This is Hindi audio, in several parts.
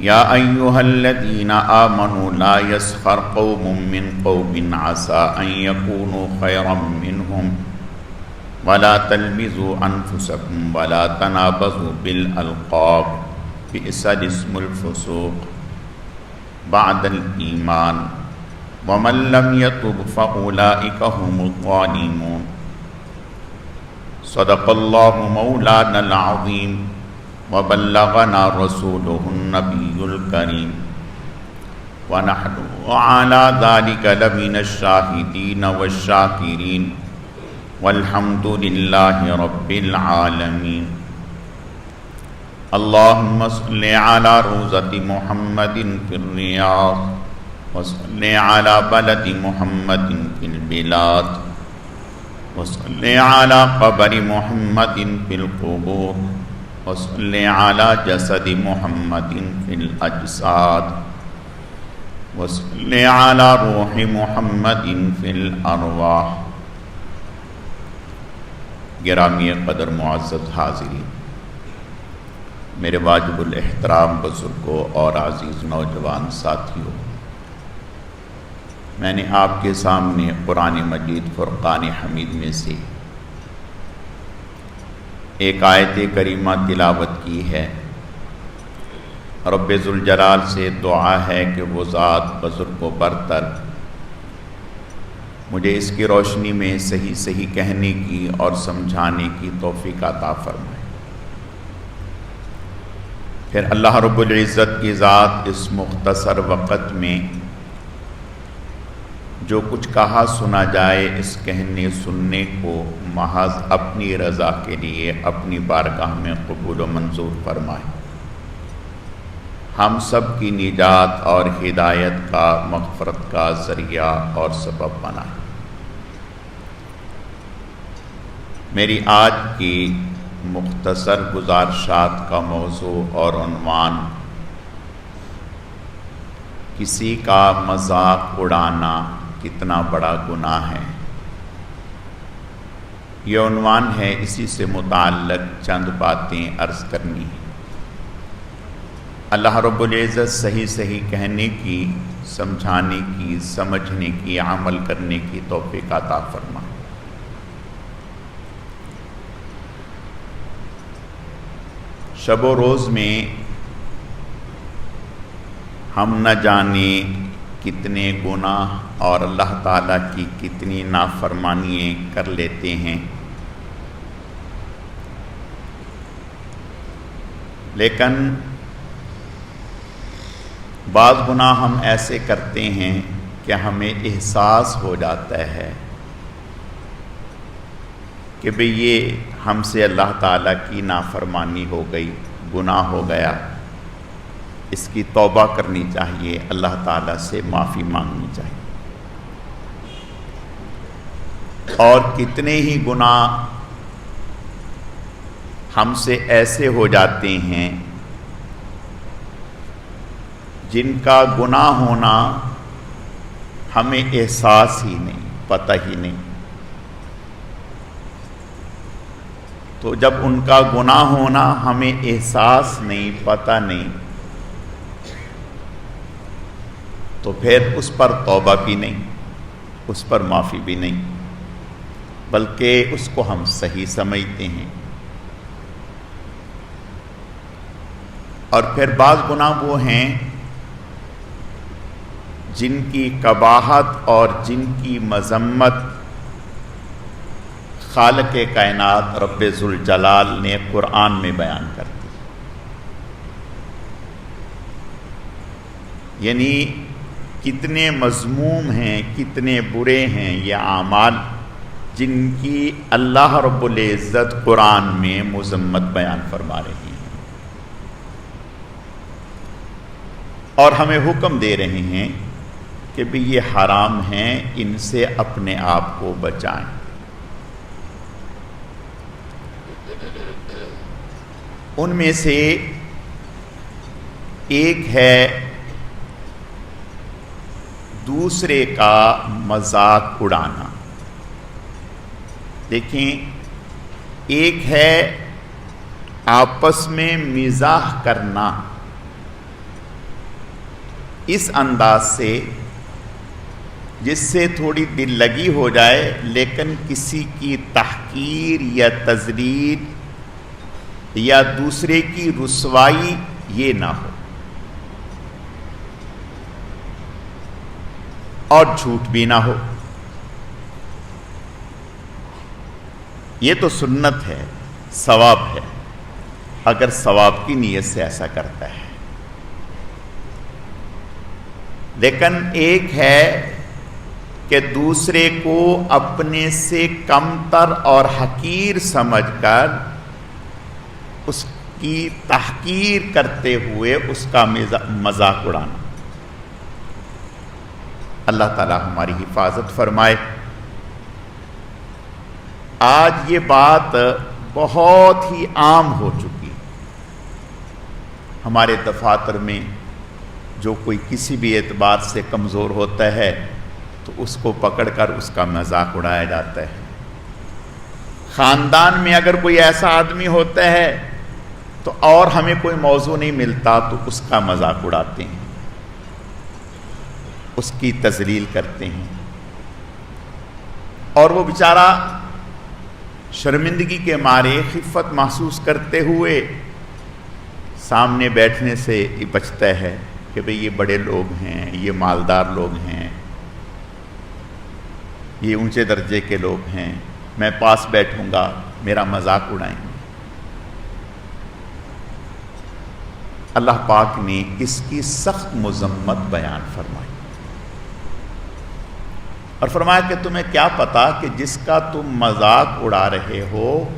या अय्युहल्लदीन आमनु ला यसखर कौमुम मिन कौमिन आसा अन यकूनु खैरम मिनहुम वला तलबिजु अनफुसकुम वला तनाबजु बिल अलकाब बिसल इस्मुल फुसूक बाद ईमान वमन लम यतुब फउलाइक हुमुल ज़ालिमून। सदक़ल्लाहु मौलाना अल अज़ीम। वबल्लना रसूलकरीम वनहलामिन शाहिदीन वशाकिरीन वलहमदिल्ला रबालमीन अल्लाम आला रोज़ति महमदिन फ़िरियास वसल आला बलति महमदिन फ़िलबिलात वसल आला क़बर महमदिन फ़िलकबूर वसल आला जसद वसल आला रूह मोहम्मद फ़िलअरवा ग्रामी कदर मुआज़ हाजिरी मेरे वाजबुल एहतराम बुज़ुर्गों और आज़ीज़ नौजवान साथियों, मैंने आपके सामने कुरान मजीद फ़ुरक़ान हमीद में से एक आयत करीमा तिलावत की है। रब्ज़ुलजलाल से दुआ है कि वो ज़ात बुज़ुर्ग व बरतर मुझे इसकी रोशनी में सही सही कहने की और समझाने की तोफ़ी अता फरमाए। फिर अल्लाह रब्बुल इज़्ज़त की ज़ात इस मुख्तसर वक़्त में जो कुछ कहा सुना जाए, इस कहने सुनने को महज अपनी रज़ा के लिए, अपनी बारगाह में कबूल मंजूर फरमाए। हम सब की निजात और हिदायत का, मगफ़रत का ज़रिया और सबब बनाए। मेरी आज की मुख्तसर गुजारशात का मौजू और उनवान, किसी का मज़ाक उड़ाना कितना बड़ा गुनाह है। यह उनवान है, इसी से मुतल्लक चंद बातें अर्ज़ करनी है। अल्लाह रब्बुल-इज़्ज़त सही सही कहने की, समझाने की, समझने की, अमल करने की तोफ़ी अता फरमा। शब रोज़ में हम न जाने कितने गुनाह और अल्लाह ताला की कितनी नाफरमानियाँ कर लेते हैं। लेकिन बाज़ गुनाह हम ऐसे करते हैं कि हमें एहसास हो जाता है कि भाई ये हमसे अल्लाह ताला की नाफरमानी हो गई, गुनाह हो गया। इसकी तौबा करनी चाहिए, अल्लाह ताला से माफ़ी मांगनी चाहिए। और कितने ही गुनाह हमसे ऐसे हो जाते हैं, जिनका गुनाह होना हमें एहसास ही नहीं, पता ही नहीं। तो जब उनका गुनाह होना हमें एहसास नहीं, पता नहीं तो फिर उस पर तौबा भी नहीं, उस पर माफ़ी भी नहीं, बल्कि उसको हम सही समझते हैं। और फिर बाज़ गुनाह वो हैं जिनकी कबाहत और जिनकी मजम्मत खाल के कायनात जलाल ने कुरान में बयान कर दी। यानी कितने मजमूम हैं, कितने बुरे हैं ये आमाल, जिनकी अल्लाह रब्बुल इज़्ज़त कुरान में मजम्मत बयान फरमा रही हैं। और हमें हुक्म दे रहे हैं कि भी ये हराम हैं, इनसे अपने आप को बचाएँ। उनमें से एक है दूसरे का मज़ाक उड़ाना। देखें, एक है आपस में मिजाह करना। इस अंदाज से, जिससे थोड़ी दिल लगी हो जाए, लेकिन किसी की तहकीर या तजरीर या दूसरे की रसवाई ये ना हो। और झूठ भी ना हो। ये तो सुन्नत है, सवाब है, अगर सवाब की नीयत से ऐसा करता है। लेकिन एक है कि दूसरे को अपने से कमतर और हकीर समझकर उसकी तहकीर करते हुए उसका मज़ाक उड़ाना। अल्लाह ताला हमारी हिफाजत फरमाए। आज ये बात बहुत ही आम हो चुकी हमारे दफातर में जो कोई किसी भी एतबार से कमज़ोर होता है तो उसको पकड़कर उसका मज़ाक उड़ाया जाता है। ख़ानदान में अगर कोई ऐसा आदमी होता है तो और हमें कोई मौजू नहीं मिलता तो उसका मज़ाक उड़ाते हैं। उसकी तजलील करते हैं। और वो बेचारा शर्मिंदगी के मारे खिफत महसूस करते हुए सामने बैठने से बचता है कि भाई ये बड़े लोग हैं, ये मालदार लोग हैं, ये ऊँचे दर्जे के लोग हैं, मैं पास बैठूँगा, मेरा मज़ाक उड़ाएँगे। अल्लाह पाक ने इसकी सख्त मजम्मत बयान फरमाई। और फरमाया कि तुम्हें क्या पता कि जिसका तुम मज़ाक उड़ा रहे हो,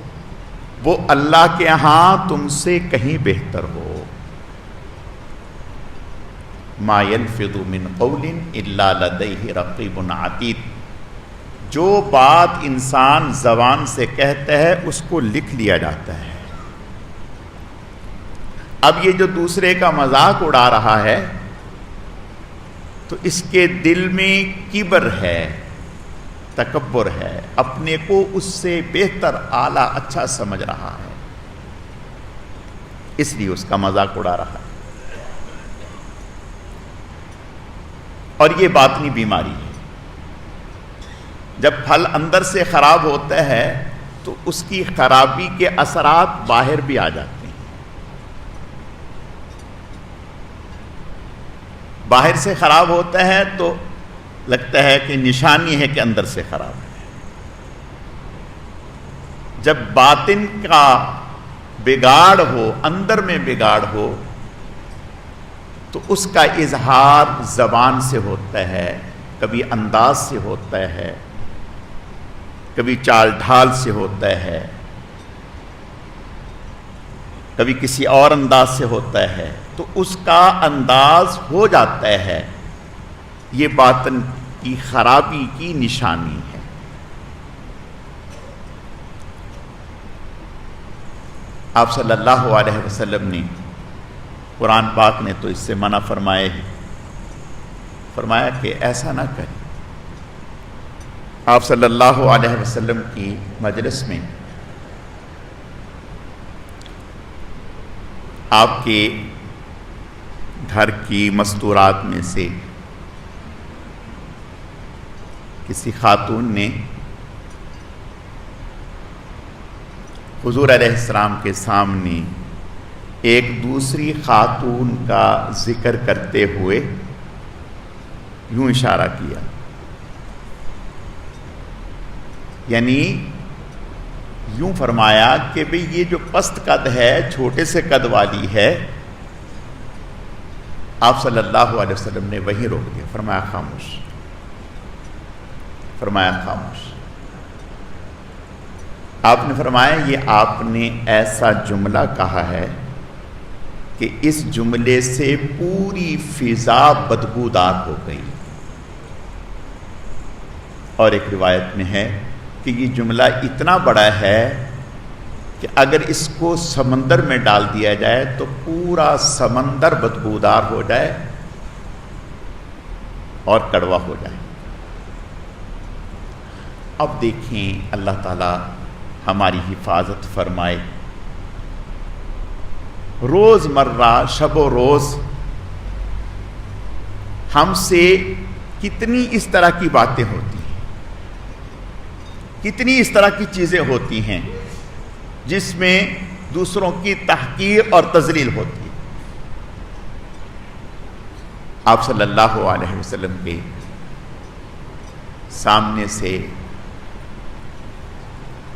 वो अल्लाह के यहाँ तुमसे कहीं बेहतर हो। मायल फिदुमिन कौलिन रकीबन आतीत जो बात इंसान जबान से कहता है, उसको लिख लिया जाता है। अब ये जो दूसरे का मज़ाक उड़ा रहा है तो इसके दिल में किबर है। तकबर है। अपने को उससे बेहतर आला अच्छा समझ रहा है। इसलिए उसका मज़ाक उड़ा रहा है। और ये बातनी बीमारी है। जब फल अंदर से खराब होता है तो उसकी खराबी के असरात बाहर भी आ जाते हैं। बाहर से खराब होता है तो लगता है कि निशानी है कि अंदर से खराब है। जब बातिन का बिगाड़ हो, अंदर में बिगाड़ हो तो उसका इजहार जबान से होता है, कभी अंदाज से होता है, कभी चाल ढाल से होता है, कभी किसी और अंदाज से होता है तो उसका अंदाज हो जाता है। ये बातन की खराबी की निशानी है। आप सल्लल्लाहु अलैहि वसल्लम ने कुरान पाक ने तो इससे मना फरमाए ही। फरमाया कि ऐसा ना करें। आप सल्लल्लाहु अलैहि वसल्लम की मजलिस में आपके घर की मस्तूरात में से किसी खातून ने हुजूर अलैहिस्सलाम के सामने एक दूसरी खातून का ज़िक्र करते हुए यूँ इशारा किया। यानी यूँ फरमाया कि भाई ये जो पस्त कद है, छोटे से कद वाली है, आप सल्लल्लाहु अलैहि वसल्लम ने वहीं रोक दिया। फरमाया खामोश। फरमाया खामोश आपने फरमाया, ये आपने ऐसा जुमला कहा है कि इस जुमले से पूरी फिजा बदबूदार हो गई। और एक रिवायत में है कि ये जुमला इतना बड़ा है कि अगर इसको समंदर में डाल दिया जाए तो पूरा समंदर बदबूदार हो जाए और कड़वा हो जाए। अब देखें, अल्लाह ताला हमारी हिफाजत फरमाए। रोज़मर्रा शब रोज़ हमसे कितनी इस तरह की बातें होती हैं, कितनी इस तरह की चीज़ें होती हैं, जिसमें दूसरों की तहकीर और तजलील होती है। आप सल्लल्लाहु अलैहि वसल्लम के सामने से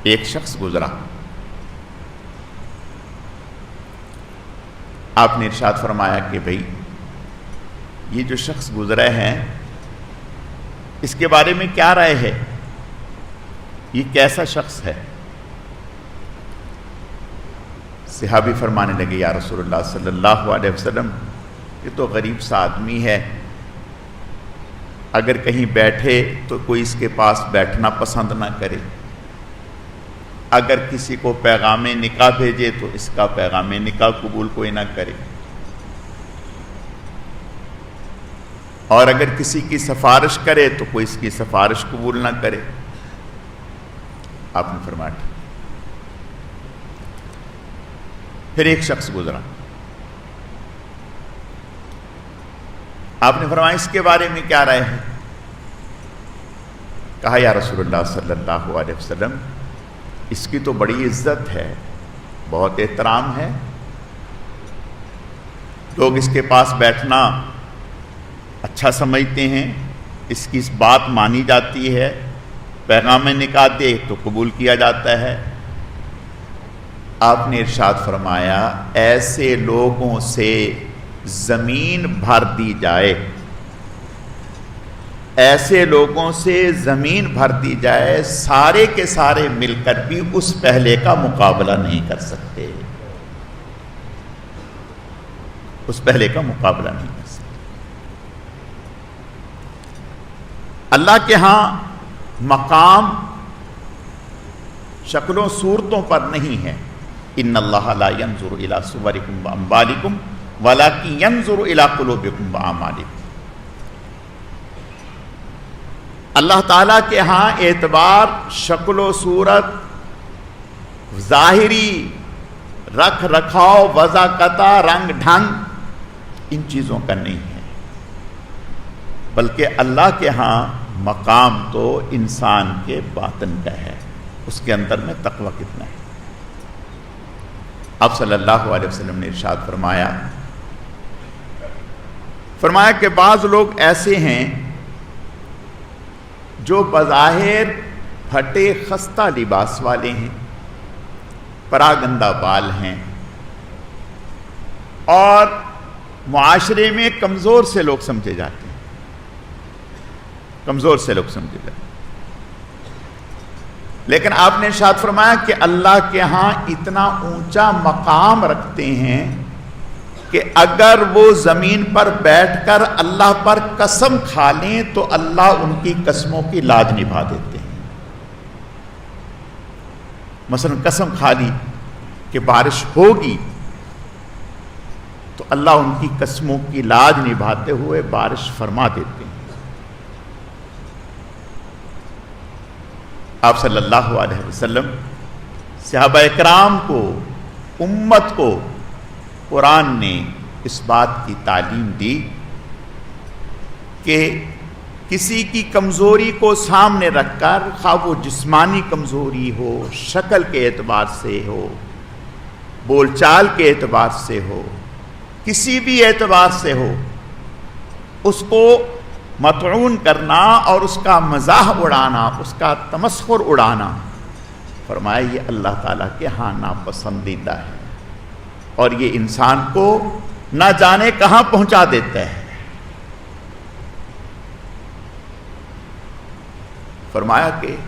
एक शख्स गुजरा। आपने इरशाद फरमाया कि भाई, ये जो शख्स गुजरे हैं, इसके बारे में क्या राय है? ये कैसा शख्स है? सिहाबी फरमाने लगे, या रसूलुल्लाह सल्लल्लाहु अलैहि वसल्लम, ये तो गरीब सा आदमी है। अगर कहीं बैठे तो कोई इसके पास बैठना पसंद ना करे। अगर किसी को पैगाम निका भेजे तो इसका पैगाम निका कबूल कोई ना करे। और अगर किसी की सिफारिश करे तो कोई इसकी सिफारिश कबूल ना करे। आपने फरमाया। फिर एक शख्स गुजरा। आपने फरमाया, इसके बारे में क्या राय है? कहा, या रसूलुल्लाह सल्लल्लाहु अलैहि वसल्लम इसकी तो बड़ी इज़्ज़त है। बहुत एहतराम है। लोग इसके पास बैठना अच्छा समझते हैं। इसकी इस बात मानी जाती है। पैगाम निकाह दे तो कबूल किया जाता है। आपने इरशाद फरमाया, ऐसे लोगों से ज़मीन भर दी जाए। ऐसे लोगों से ज़मीन भर दी जाए, सारे के सारे मिलकर भी उस पहले का मुकाबला नहीं कर सकते। उस पहले का मुकाबला नहीं कर सकते। अल्लाह के यहाँ मकाम शक्लों, सूरतों पर नहीं है। इन अल्लाहजुर अम्बालिकुम वाला की यंजुर इला कुलूबिकुम आमालिकुम अल्लाह ताला के यहाँ एतबार, शक्ल सूरत, ज़ाहिरी, रख रखाव, वज़ाकता, रंग ढंग, इन चीज़ों का नहीं है। बल्कि अल्लाह के यहाँ मकाम तो इंसान के बातन का है। उसके अंदर में तकवा कितना है? अब सल्लल्लाहु अलैहि वसल्लम ने इरशाद फरमाया। फरमाया कि बाज़ लोग ऐसे हैं जो बज़ाहिर फटे खस्ता लिबास वाले हैं, परागंदा बाल हैं। और मुआशरे में कमज़ोर से लोग समझे जाते हैं। कमज़ोर से लोग समझे जाते हैं। लेकिन आपने शाद फरमाया कि अल्लाह के यहाँ इतना ऊँचा मकाम रखते हैं कि अगर वो ज़मीन पर बैठकर अल्लाह पर कसम खा लें तो अल्लाह उनकी कसमों की लाज निभा देते हैं। मसलन कसम खा ली कि बारिश होगी तो अल्लाह उनकी कसमों की लाज निभाते हुए बारिश फरमा देते हैं। आप सल्लल्लाहु अलैहि वसल्लम सहाबा कराम को, उम्मत को कुरान ने इस बात की तालीम दी कि किसी की कमज़ोरी को सामने रखकर खा वो जिस्मानी कमज़ोरी हो, शक्ल के एतबार से हो, बोलचाल के एतबार से हो, किसी भी एतबार से हो, उसको मतून करना और उसका मजाह उड़ाना, उसका तमस्खुर उड़ाना, फरमाया, ये अल्लाह ताला के हाँ नापसंदीदा है। और ये इंसान को ना जाने कहाँ पहुँचा देता है। फरमाया कि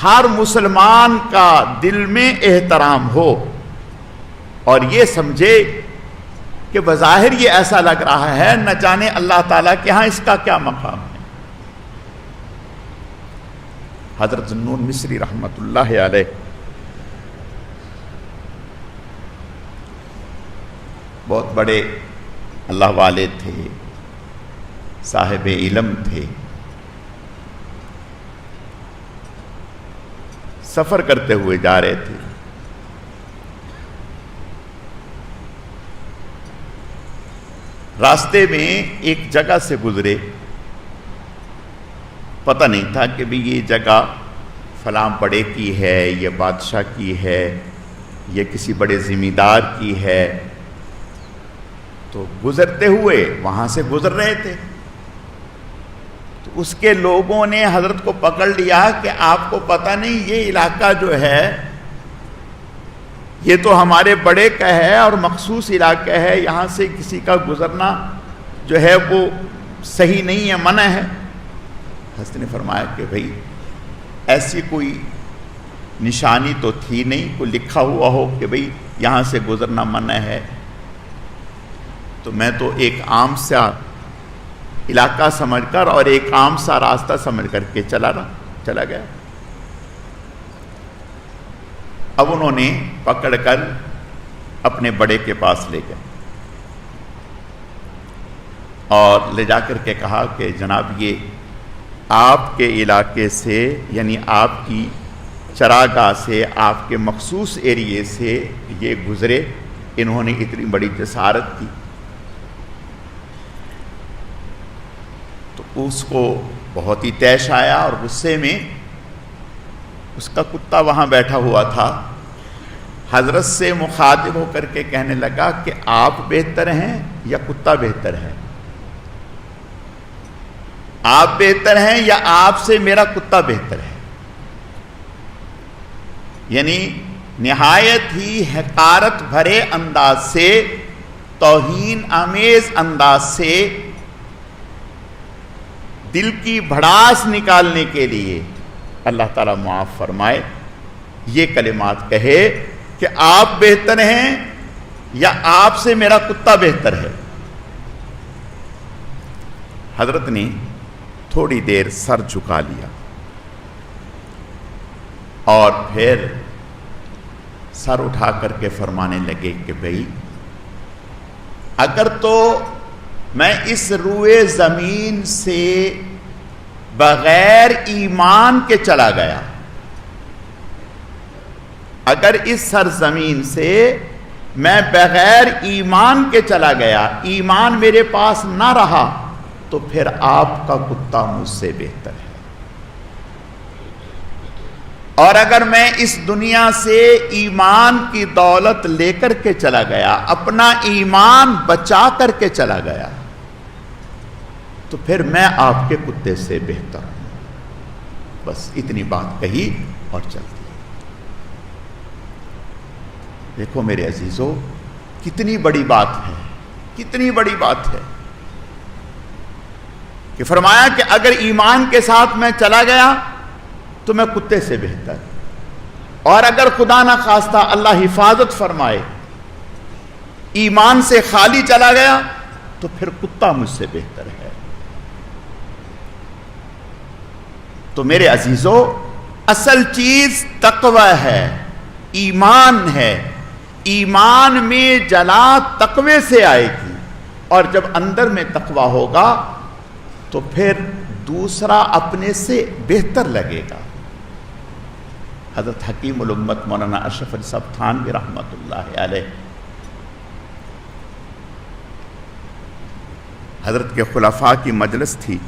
हर मुसलमान का दिल में एहतराम हो और ये समझे कि बज़ाहिर ये ऐसा लग रहा है, न जाने अल्लाह ताला के यहाँ इसका क्या मकाम है। हज़रत नून मिस्री रहमतुल्लाह अलैह बहुत बड़े अल्लाह वाले थे, साहिब इलम थे। सफ़र करते हुए जा रहे थे। रास्ते में एक जगह से गुजरे। पता नहीं था कि भी ये जगह फलाम बड़े की है, ये बादशाह की है, ये किसी बड़े ज़िम्मेदार की है। तो गुजरते हुए वहाँ से गुजर रहे थे। तो उसके लोगों ने हज़रत को पकड़ लिया कि आपको पता नहीं, ये इलाका जो है, ये तो हमारे बड़े का है और मखसूस इलाका है, यहाँ से किसी का गुजरना जो है वो सही नहीं है, मना है। हस्त ने फरमाया कि भाई, ऐसी कोई निशानी तो थी नहीं, कोई लिखा हुआ हो कि भाई, यहाँ से गुजरना मना है। तो मैं तो एक आम सा इलाका समझकर और एक आम सा रास्ता समझ करके चला रहा, चला गया। अब उन्होंने पकड़कर अपने बड़े के पास ले गए। और ले जाकर के कहा कि, जनाब, ये आपके इलाके से, यानी आपकी चरागाह से, आपके मखसूस एरिए से ये गुज़रे। इन्होंने इतनी बड़ी जसारत की। उसको बहुत ही तैश आया और गुस्से में उसका कुत्ता वहाँ बैठा हुआ था। हज़रत से मुखातिब होकर के कहने लगा कि आप बेहतर हैं या कुत्ता बेहतर है? आप बेहतर हैं या आपसे मेरा कुत्ता बेहतर है? यानी निहायत ही हकारत भरे अंदाज से, तोहीन आमेज अंदाज से दिल की भड़ास निकालने के लिए अल्लाह ताला मुआफ़ फरमाए। ये कलिमात कहे कि आप बेहतर हैं या आपसे मेरा कुत्ता बेहतर है। हज़रत ने थोड़ी देर सर झुका लिया और फिर सर उठा करके फरमाने लगे कि भाई, अगर तो मैं इस रुए ज़मीन से बगैर ईमान के चला गया। अगर इस सरजमीन से मैं बगैर ईमान के चला गया, ईमान मेरे पास ना रहा तो फिर आपका कुत्ता मुझसे बेहतर है। और अगर मैं इस दुनिया से ईमान की दौलत लेकर के चला गया, अपना ईमान बचा करके चला गया तो फिर मैं आपके कुत्ते से बेहतर हूँ। बस इतनी बात कही और चल दी देखो मेरे अजीजों, कितनी बड़ी बात है, कितनी बड़ी बात है कि फरमाया कि अगर ईमान के साथ मैं चला गया तो मैं कुत्ते से बेहतर और अगर खुदा ना खास्ता अल्लाह हिफाजत फरमाए, ईमान से खाली चला गया तो फिर कुत्ता मुझसे बेहतर है। तो मेरे अजीजों, असल चीज़ तकवा है, ईमान है। ईमान में जला तकवे से आएगी और जब अंदर में तकवा होगा तो फिर दूसरा अपने से बेहतर लगेगा। हज़रत हकीम उम्मत मौलाना अशरफ अली साहब भी रहमत हज़रत के खुलाफा की मजलिस थी।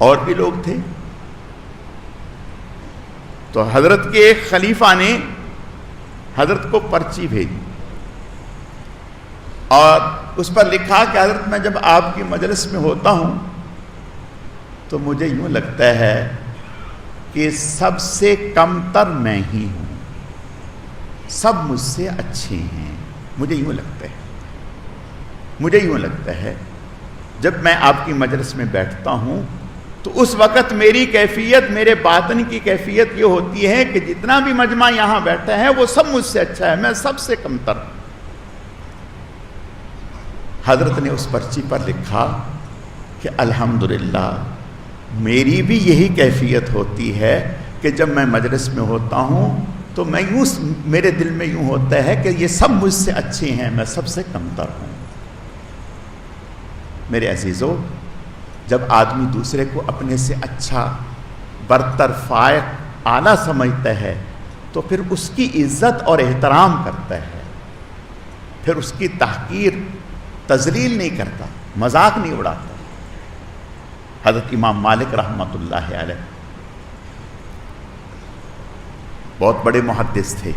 और भी लोग थे। तो हज़रत के एक खलीफा ने हज़रत को पर्ची भेजी और उस पर लिखा कि हज़रत, मैं जब आपकी मजलिस में होता हूँ तो मुझे यूँ लगता है कि सबसे कमतर मैं ही हूँ। सब मुझसे अच्छे हैं। मुझे यूँ लगता है। मुझे यूँ लगता है, जब मैं आपकी मजलिस में बैठता हूँ तो उस वक़्त मेरी कैफियत, मेरे बातन की कैफियत ये होती है कि जितना भी मजमा यहाँ बैठा है, वो सब मुझसे अच्छा है, मैं सबसे कमतर हज़रत ने उस पर्ची पर लिखा कि अल्हम्दुलिल्लाह, मेरी भी यही कैफियत होती है कि जब मैं मजलिस में होता हूँ तो मैं यूँ मेरे दिल में यूँ होता है कि ये सब मुझसे अच्छे हैं, मैं सबसे कमतर हूँ। मेरे अजीज़ों जब आदमी दूसरे को अपने से अच्छा बरतर फायक आला समझता है तो फिर उसकी इज़्ज़त और एहतराम करता है। फिर उसकी तहकीर तजलील नहीं करता, मज़ाक नहीं उड़ाता। हज़रत इमाम मालिक रहमत बहुत बड़े मुहदस थे।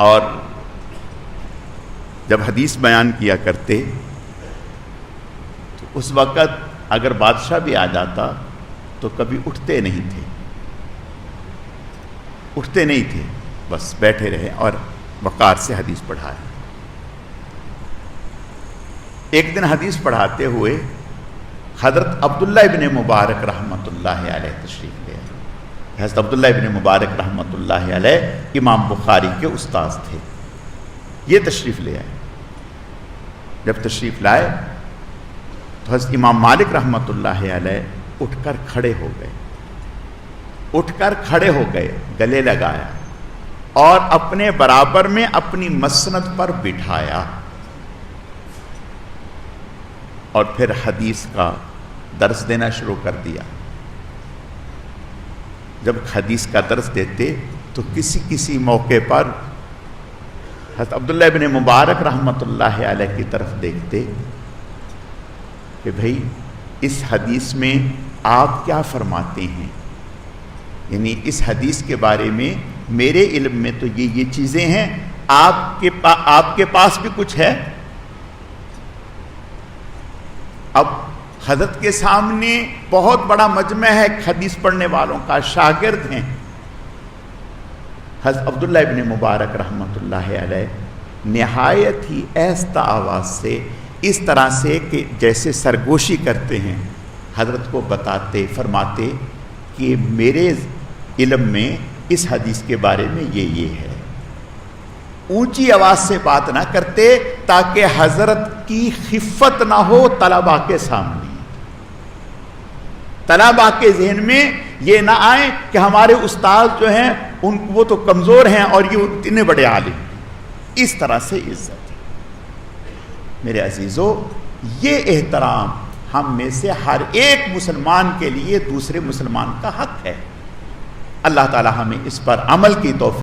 और जब हदीस बयान किया करते उस वक़्त अगर बादशाह भी आ जाता तो कभी उठते नहीं थे। उठते नहीं थे, बस बैठे रहे और वक़ार से हदीस पढ़ाए एक दिन हदीस पढ़ाते हुए हज़रत अब्दुल्ला इबन मुबारक रहमत तशरीफ़ ले हज़रत अब्दुल्ला इबन मुबारक रहमत इमाम बुखारी के उस्ताद थे। ये तशरीफ़ ले आए। जब तशरीफ़ लाए तो हज़रत इमाम मालिक रहमत उठकर खड़े हो गए। उठकर खड़े हो गए, गले लगाया और अपने बराबर में अपनी मसनत पर बिठाया और फिर हदीस का दर्स देना शुरू कर दिया। जब हदीस का दर्स देते तो किसी किसी मौके पर हज़रत अब्दुल्ला बिन मुबारक रहमत की तरफ़ देखते कि भाई इस हदीस में आप क्या फरमाते हैं? यानी इस हदीस के बारे में मेरे इल्म में तो ये ये चीज़ें हैं आपके पा, आपके पास भी कुछ है? अब हज़रत के सामने बहुत बड़ा मजमा है हदीस पढ़ने वालों का शागिर्द हैं। हज़रत अब्दुल्ला इबन मुबारक रहमत नहायत ही ऐसा आवाज़ से इस तरह से कि जैसे सरगोशी करते हैं, हज़रत को बताते, फरमाते कि मेरे इलम में, इस हदीस के बारे में ये ये है। ऊँची आवाज़ से बात ना करते, ताकि हज़रत की खिफत ना हो तलबा के सामने। तलबा के जहन में ये ना आए कि हमारे उस्ताद जो हैं, उन, वो तो कमज़ोर हैं और ये इतने बड़े आलिम। इस तरह से इज़्ज़त। मेरे अजीज़ों, ये एहतराम हम में से हर एक मुसलमान के लिए दूसरे मुसलमान का हक है। अल्लाह ताला हमें इस पर अमल की तोफ़